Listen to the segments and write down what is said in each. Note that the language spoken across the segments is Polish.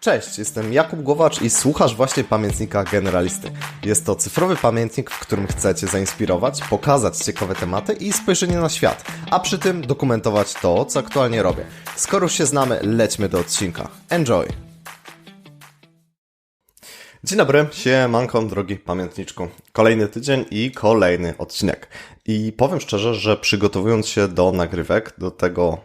Cześć, jestem Jakub Głowacz i słuchasz właśnie pamiętnika generalisty. Jest to cyfrowy pamiętnik, w którym chcecie zainspirować, pokazać ciekawe tematy i spojrzenie na świat, a przy tym dokumentować to, co aktualnie robię. Skoro już się znamy, lećmy do odcinka. Enjoy! Dzień dobry, siemanko drogi pamiętniczku. Kolejny tydzień i kolejny odcinek. I powiem szczerze, że przygotowując się do nagrywek, do tego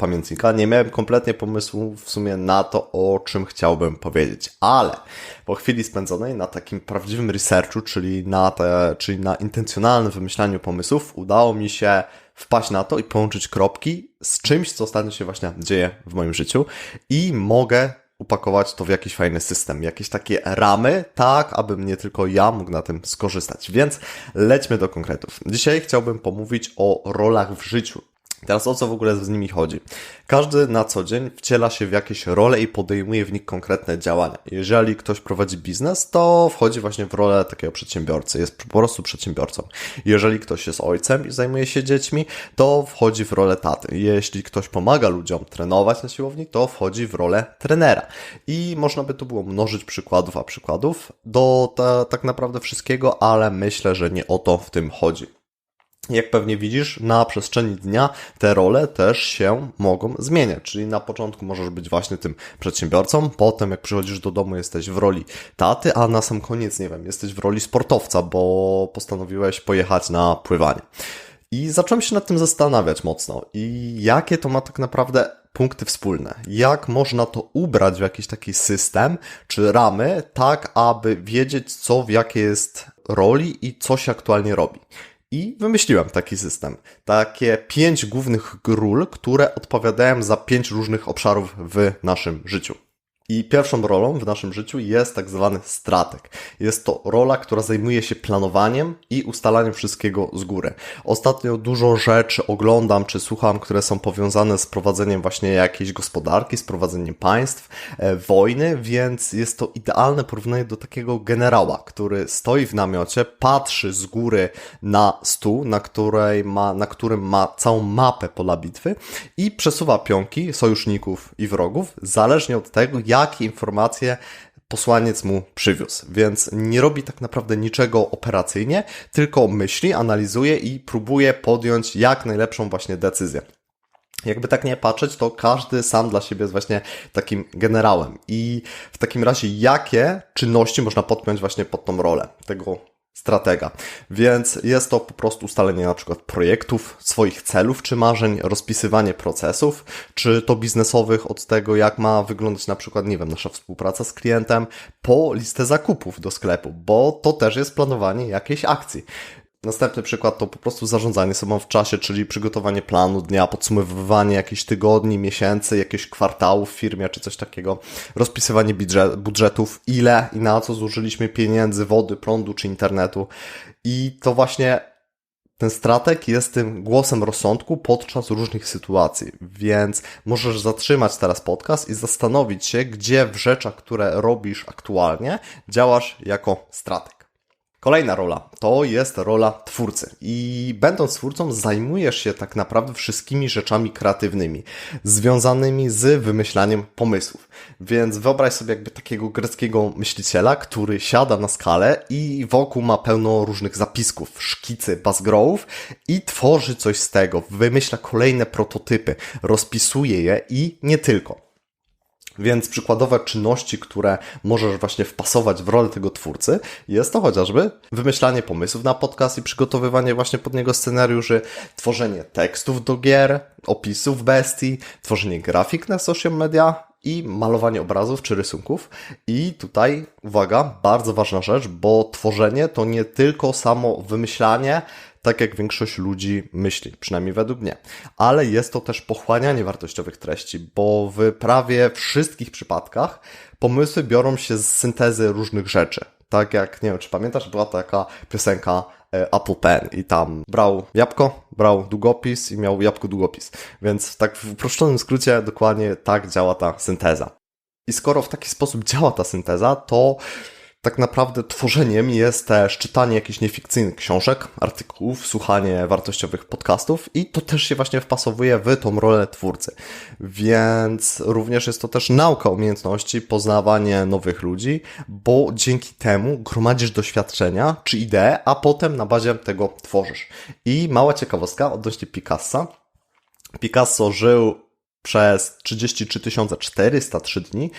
pamiętnika, nie miałem kompletnie pomysłu w sumie na to, o czym chciałbym powiedzieć, ale po chwili spędzonej na takim prawdziwym researchu, czyli na, te, czyli na intencjonalnym wymyślaniu pomysłów, udało mi się wpaść na to i połączyć kropki z czymś, co ostatnio się właśnie dzieje w moim życiu i mogę upakować to w jakiś fajny system, jakieś takie ramy, tak, abym nie tylko ja mógł na tym skorzystać. Więc lećmy do konkretów. Dzisiaj chciałbym pomówić o rolach w życiu. Teraz o co w ogóle z nimi chodzi? Każdy na co dzień wciela się w jakieś role i podejmuje w nich konkretne działania. Jeżeli ktoś prowadzi biznes, to wchodzi właśnie w rolę takiego przedsiębiorcy, jest po prostu przedsiębiorcą. Jeżeli ktoś jest ojcem i zajmuje się dziećmi, to wchodzi w rolę taty. Jeśli ktoś pomaga ludziom trenować na siłowni, to wchodzi w rolę trenera. I można by tu było mnożyć przykładów, a przykładów do ta, tak naprawdę wszystkiego, ale myślę, że nie o to w tym chodzi. Jak pewnie widzisz, na przestrzeni dnia te role też się mogą zmieniać. Czyli na początku możesz być właśnie tym przedsiębiorcą, potem jak przychodzisz do domu jesteś w roli taty, a na sam koniec, nie wiem, jesteś w roli sportowca, bo postanowiłeś pojechać na pływanie. I zacząłem się nad tym zastanawiać mocno. I jakie to ma tak naprawdę punkty wspólne? Jak można to ubrać w jakiś taki system czy ramy, tak aby wiedzieć, co w jakiej jest roli i co się aktualnie robi? I wymyśliłem taki system. Takie pięć głównych ról, które odpowiadają za pięć różnych obszarów w naszym życiu. I pierwszą rolą w naszym życiu jest tak zwany strateg. Jest to rola, która zajmuje się planowaniem i ustalaniem wszystkiego z góry. Ostatnio dużo rzeczy oglądam czy słucham, które są powiązane z prowadzeniem właśnie jakiejś gospodarki, z prowadzeniem państw, e, wojny, więc jest to idealne porównanie do takiego generała, który stoi w namiocie, patrzy z góry na stół, na, której ma, na którym ma całą mapę pola bitwy i przesuwa pionki sojuszników i wrogów, zależnie od tego, jak jakie informacje posłaniec mu przywiózł, więc nie robi tak naprawdę niczego operacyjnie, tylko myśli, analizuje i próbuje podjąć jak najlepszą właśnie decyzję. Jakby tak nie patrzeć, to każdy sam dla siebie jest właśnie takim generałem. I w takim razie, jakie czynności można podpiąć właśnie pod tą rolę tego stratega. Więc jest to po prostu ustalenie na przykład projektów, swoich celów czy marzeń, rozpisywanie procesów, czy to biznesowych od tego, jak ma wyglądać na przykład, nie wiem, nasza współpraca z klientem, po listę zakupów do sklepu, bo to też jest planowanie jakiejś akcji. Następny przykład to po prostu zarządzanie sobą w czasie, czyli przygotowanie planu dnia, podsumowywanie jakichś tygodni, miesięcy, jakiegoś kwartału w firmie czy coś takiego, rozpisywanie budżetów, ile i na co zużyliśmy pieniędzy, wody, prądu czy internetu. I to właśnie ten strateg jest tym głosem rozsądku podczas różnych sytuacji, więc możesz zatrzymać teraz podcast i zastanowić się, gdzie w rzeczach, które robisz aktualnie, działasz jako strateg. Kolejna rola to jest rola twórcy. I będąc twórcą, zajmujesz się tak naprawdę wszystkimi rzeczami kreatywnymi, związanymi z wymyślaniem pomysłów. Więc wyobraź sobie jakby takiego greckiego myśliciela, który siada na skalę i wokół ma pełno różnych zapisków, szkicy, bazgrołów i tworzy coś z tego, wymyśla kolejne prototypy, rozpisuje je i nie tylko. Więc przykładowe czynności, które możesz właśnie wpasować w rolę tego twórcy, jest to chociażby wymyślanie pomysłów na podcast i przygotowywanie właśnie pod niego scenariuszy, tworzenie tekstów do gier, opisów bestii, tworzenie grafik na social media i malowanie obrazów czy rysunków. I tutaj, uwaga, bardzo ważna rzecz, bo tworzenie to nie tylko samo wymyślanie, tak jak większość ludzi myśli, przynajmniej według mnie. Ale jest to też pochłanianie wartościowych treści, bo w prawie wszystkich przypadkach pomysły biorą się z syntezy różnych rzeczy. Tak jak, nie wiem, czy pamiętasz, była taka piosenka Apple Pen i tam brał jabłko, brał długopis i miał jabłko długopis. Więc tak w uproszczonym skrócie dokładnie tak działa ta synteza. I skoro w taki sposób działa ta synteza, to tak naprawdę tworzeniem jest też czytanie jakichś niefikcyjnych książek, artykułów, słuchanie wartościowych podcastów i to też się właśnie wpasowuje w tą rolę twórcy. Więc również jest to też nauka umiejętności, poznawanie nowych ludzi, bo dzięki temu gromadzisz doświadczenia czy idee, a potem na bazie tego tworzysz. I mała ciekawostka odnośnie Picassa. Picasso żył przez 33 403 dni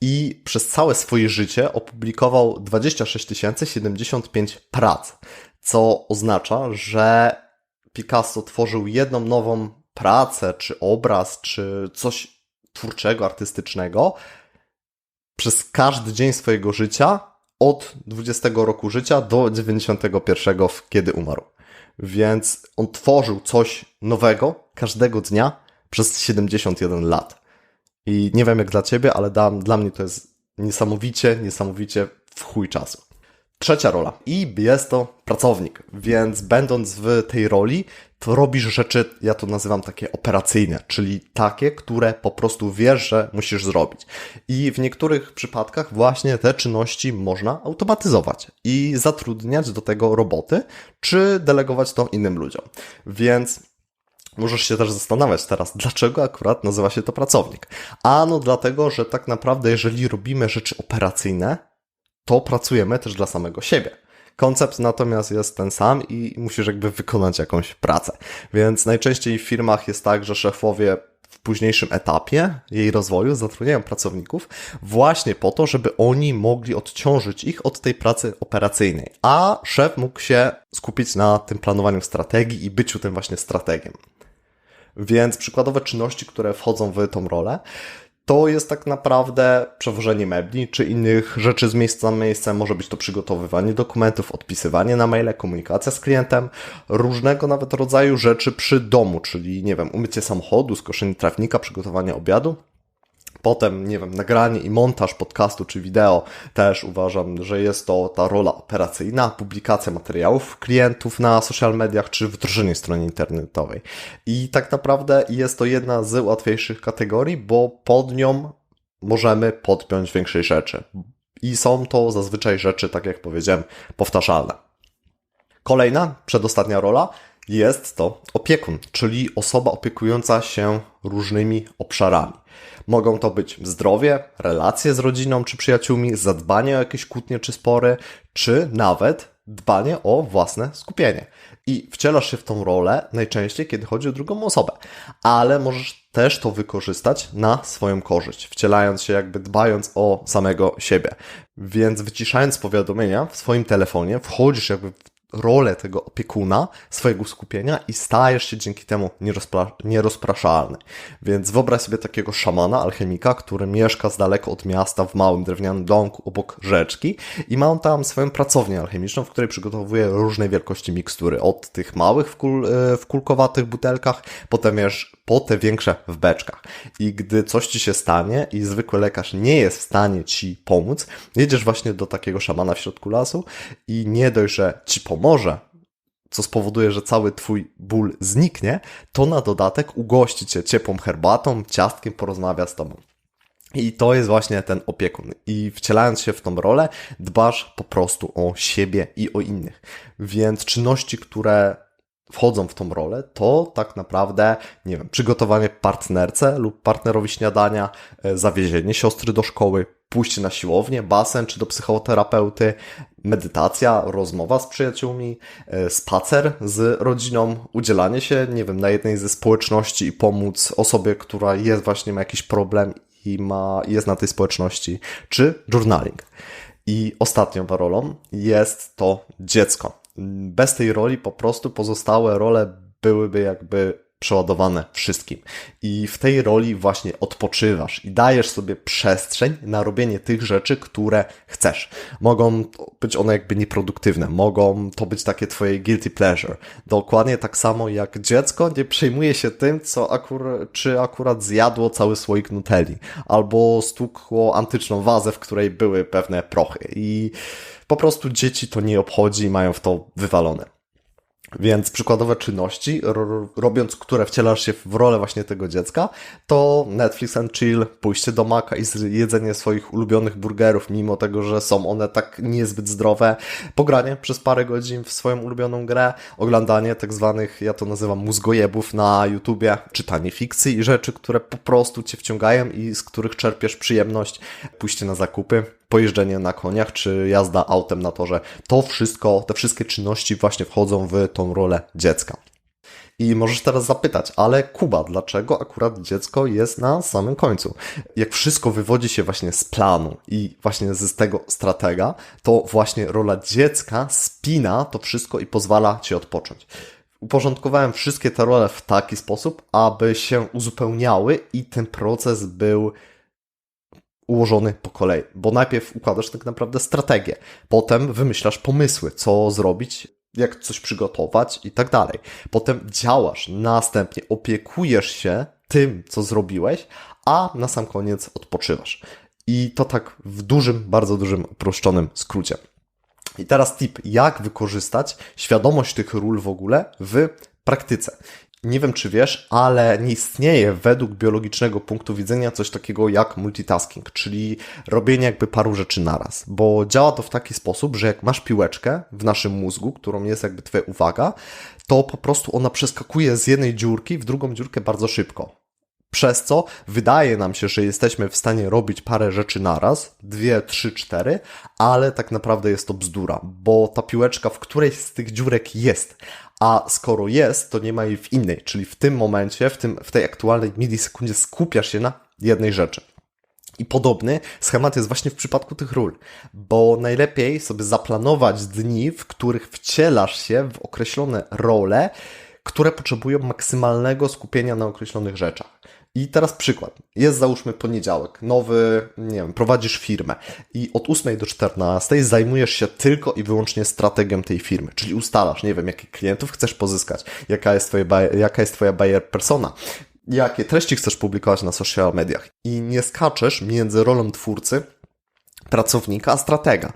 i przez całe swoje życie opublikował 26 075 prac, co oznacza, że Picasso tworzył jedną nową pracę, czy obraz, czy coś twórczego, artystycznego przez każdy dzień swojego życia od 20 roku życia do 91, kiedy umarł. Więc on tworzył coś nowego każdego dnia przez 71 lat. I nie wiem jak dla ciebie, ale dla, dla mnie to jest niesamowicie, niesamowicie w chuj czasu. Trzecia rola. I jest to pracownik, więc będąc w tej roli, to robisz rzeczy, ja to nazywam takie operacyjne, czyli takie, które po prostu wiesz, że musisz zrobić. I w niektórych przypadkach właśnie te czynności można automatyzować i zatrudniać do tego roboty, czy delegować to innym ludziom. Więc Możesz się też zastanawiać teraz, dlaczego akurat nazywa się to pracownik. Ano dlatego, że tak naprawdę, jeżeli robimy rzeczy operacyjne, to pracujemy też dla samego siebie. Koncept natomiast jest ten sam i musisz jakby wykonać jakąś pracę. Więc najczęściej w firmach jest tak, że szefowie w późniejszym etapie jej rozwoju zatrudniają pracowników właśnie po to, żeby oni mogli odciążyć ich od tej pracy operacyjnej, a szef mógł się skupić na tym planowaniu strategii i byciu tym właśnie strategiem. Więc przykładowe czynności, które wchodzą w tą rolę, to jest tak naprawdę przewożenie mebli czy innych rzeczy z miejsca na miejsce. Może być to przygotowywanie dokumentów, odpisywanie na maile, komunikacja z klientem, różnego nawet rodzaju rzeczy przy domu, czyli nie wiem, umycie samochodu, skoszenie trawnika, przygotowanie obiadu. Potem, nie wiem, nagranie i montaż podcastu czy wideo też uważam, że jest to ta rola operacyjna, publikacja materiałów klientów na social mediach czy wdrożenie strony internetowej. I tak naprawdę jest to jedna z łatwiejszych kategorii, bo pod nią możemy podpiąć większej rzeczy. I są to zazwyczaj rzeczy, tak jak powiedziałem, powtarzalne. Kolejna, przedostatnia rola jest to opiekun, czyli osoba opiekująca się różnymi obszarami. Mogą to być zdrowie, relacje z rodziną czy przyjaciółmi, zadbanie o jakieś kłótnie czy spory, czy nawet dbanie o własne skupienie. I wcielasz się w tą rolę najczęściej, kiedy chodzi o drugą osobę, ale możesz też to wykorzystać na swoją korzyść, wcielając się jakby dbając o samego siebie. Więc wyciszając powiadomienia w swoim telefonie, wchodzisz jakby w rolę tego opiekuna, swojego skupienia i stajesz się dzięki temu nierozpra nierozpraszalny. Więc wyobraź sobie takiego szamana, alchemika, który mieszka z daleko od miasta w małym drewnianym domku obok rzeczki i ma on tam swoją pracownię alchemiczną, w której przygotowuje różnej wielkości mikstury. Od tych małych w, kul e, w kulkowatych butelkach, potem już po te większe w beczkach. I gdy coś ci się stanie i zwykły lekarz nie jest w stanie ci pomóc, jedziesz właśnie do takiego szamana w środku lasu i nie dość, że ci pomoże, co spowoduje, że cały twój ból zniknie, to na dodatek ugości cię ciepłą herbatą, ciastkiem, porozmawia z tobą. I to jest właśnie ten opiekun. I wcielając się w tą rolę, dbasz po prostu o siebie i o innych. Więc czynności, które wchodzą w tą rolę, to tak naprawdę, nie wiem, przygotowanie partnerce lub partnerowi śniadania, e, zawiezienie siostry do szkoły, pójście na siłownię, basen czy do psychoterapeuty, medytacja, rozmowa z przyjaciółmi, e, spacer z rodziną, udzielanie się, nie wiem, na jednej ze społeczności i pomóc osobie, która jest właśnie ma jakiś problem i ma, jest na tej społeczności, czy journaling. I ostatnią rolą jest to dziecko bez tej roli po prostu pozostałe role byłyby jakby przeładowane wszystkim. I w tej roli właśnie odpoczywasz i dajesz sobie przestrzeń na robienie tych rzeczy, które chcesz. Mogą być one jakby nieproduktywne, mogą to być takie twoje guilty pleasure. Dokładnie tak samo jak dziecko nie przejmuje się tym, co akur czy akurat zjadło cały słoik nutelli, albo stukło antyczną wazę, w której były pewne prochy. I po prostu dzieci to nie obchodzi i mają w to wywalone. Więc przykładowe czynności, ro robiąc, które wcielasz się w rolę właśnie tego dziecka, to Netflix and chill, pójście do maka i jedzenie swoich ulubionych burgerów, mimo tego, że są one tak niezbyt zdrowe, pogranie przez parę godzin w swoją ulubioną grę, oglądanie tak zwanych, ja to nazywam mózgojebów na YouTubie, czytanie fikcji i rzeczy, które po prostu cię wciągają i z których czerpiesz przyjemność, pójście na zakupy, pojeżdżenie na koniach, czy jazda autem na torze. To wszystko, te wszystkie czynności właśnie wchodzą w tą rolę dziecka. I możesz teraz zapytać, ale Kuba, dlaczego akurat dziecko jest na samym końcu? Jak wszystko wywodzi się właśnie z planu i właśnie z tego stratega, to właśnie rola dziecka spina to wszystko i pozwala ci odpocząć. Uporządkowałem wszystkie te role w taki sposób, aby się uzupełniały i ten proces był ułożony po kolei, bo najpierw układasz tak naprawdę strategię, potem wymyślasz pomysły, co zrobić, jak coś przygotować i tak dalej. Potem działasz, następnie opiekujesz się tym, co zrobiłeś, a na sam koniec odpoczywasz. I to tak w dużym, bardzo dużym, uproszczonym skrócie. I teraz tip, jak wykorzystać świadomość tych ról w ogóle w praktyce. Nie wiem, czy wiesz, ale nie istnieje według biologicznego punktu widzenia coś takiego jak multitasking, czyli robienie jakby paru rzeczy naraz, bo działa to w taki sposób, że jak masz piłeczkę w naszym mózgu, którą jest jakby Twoja uwaga, to po prostu ona przeskakuje z jednej dziurki w drugą dziurkę bardzo szybko. Przez co wydaje nam się, że jesteśmy w stanie robić parę rzeczy naraz, dwie, trzy, cztery, ale tak naprawdę jest to bzdura, bo ta piłeczka w którejś z tych dziurek jest, a skoro jest, to nie ma jej w innej, czyli w tym momencie, w, tym, w tej aktualnej milisekundzie skupiasz się na jednej rzeczy. I podobny schemat jest właśnie w przypadku tych ról, bo najlepiej sobie zaplanować dni, w których wcielasz się w określone role, które potrzebują maksymalnego skupienia na określonych rzeczach. I teraz przykład. Jest załóżmy poniedziałek, nowy, nie wiem, prowadzisz firmę i od 8 do 14 zajmujesz się tylko i wyłącznie strategią tej firmy, czyli ustalasz, nie wiem, jakich klientów chcesz pozyskać, jaka jest twoja, jaka jest twoja buyer persona, jakie treści chcesz publikować na social mediach i nie skaczesz między rolą twórcy, pracownika, a stratega.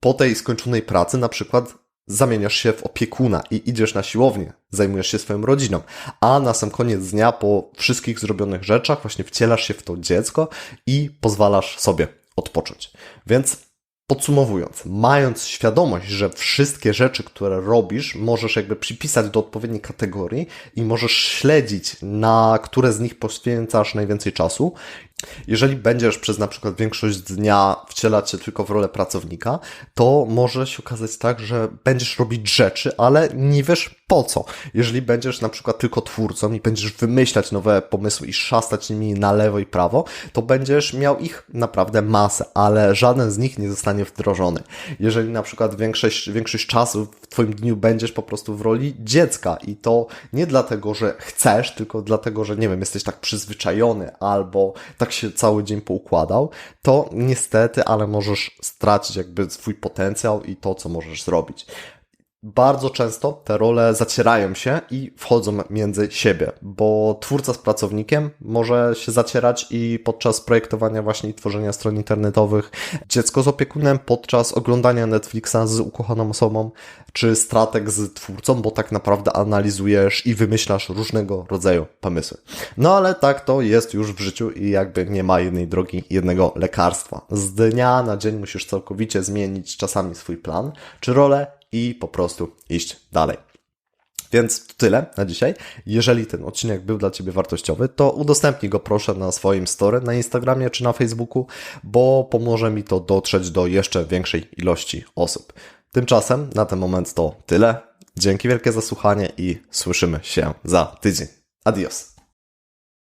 Po tej skończonej pracy na przykład zamieniasz się w opiekuna i idziesz na siłownię, zajmujesz się swoją rodziną, a na sam koniec dnia po wszystkich zrobionych rzeczach właśnie wcielasz się w to dziecko i pozwalasz sobie odpocząć. Więc Podsumowując, mając świadomość, że wszystkie rzeczy, które robisz, możesz jakby przypisać do odpowiedniej kategorii i możesz śledzić, na które z nich poświęcasz najwięcej czasu, jeżeli będziesz przez na przykład większość dnia wcielać się tylko w rolę pracownika, to może się okazać tak, że będziesz robić rzeczy, ale nie wiesz po co. Jeżeli będziesz na przykład tylko twórcą i będziesz wymyślać nowe pomysły i szastać nimi na lewo i prawo, to będziesz miał ich naprawdę masę, ale żaden z nich nie zostanie wdrożony. Jeżeli na przykład większość, większość czasu w Twoim dniu będziesz po prostu w roli dziecka i to nie dlatego, że chcesz, tylko dlatego, że nie wiem, jesteś tak przyzwyczajony albo tak tak się cały dzień poukładał, to niestety, ale możesz stracić jakby swój potencjał i to, co możesz zrobić bardzo często te role zacierają się i wchodzą między siebie, bo twórca z pracownikiem może się zacierać i podczas projektowania właśnie i tworzenia stron internetowych, dziecko z opiekunem podczas oglądania Netflixa z ukochaną osobą, czy strateg z twórcą, bo tak naprawdę analizujesz i wymyślasz różnego rodzaju pomysły. No ale tak to jest już w życiu i jakby nie ma jednej drogi, jednego lekarstwa. Z dnia na dzień musisz całkowicie zmienić czasami swój plan, czy rolę, i po prostu iść dalej. Więc to tyle na dzisiaj. Jeżeli ten odcinek był dla Ciebie wartościowy, to udostępnij go proszę na swoim story na Instagramie czy na Facebooku, bo pomoże mi to dotrzeć do jeszcze większej ilości osób. Tymczasem na ten moment to tyle. Dzięki wielkie za słuchanie i słyszymy się za tydzień. Adios.